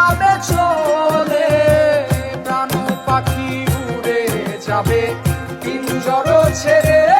যাবে চলে প্রাণ পাখি উড়ে যাবে পিঞ্জর ছেড়ে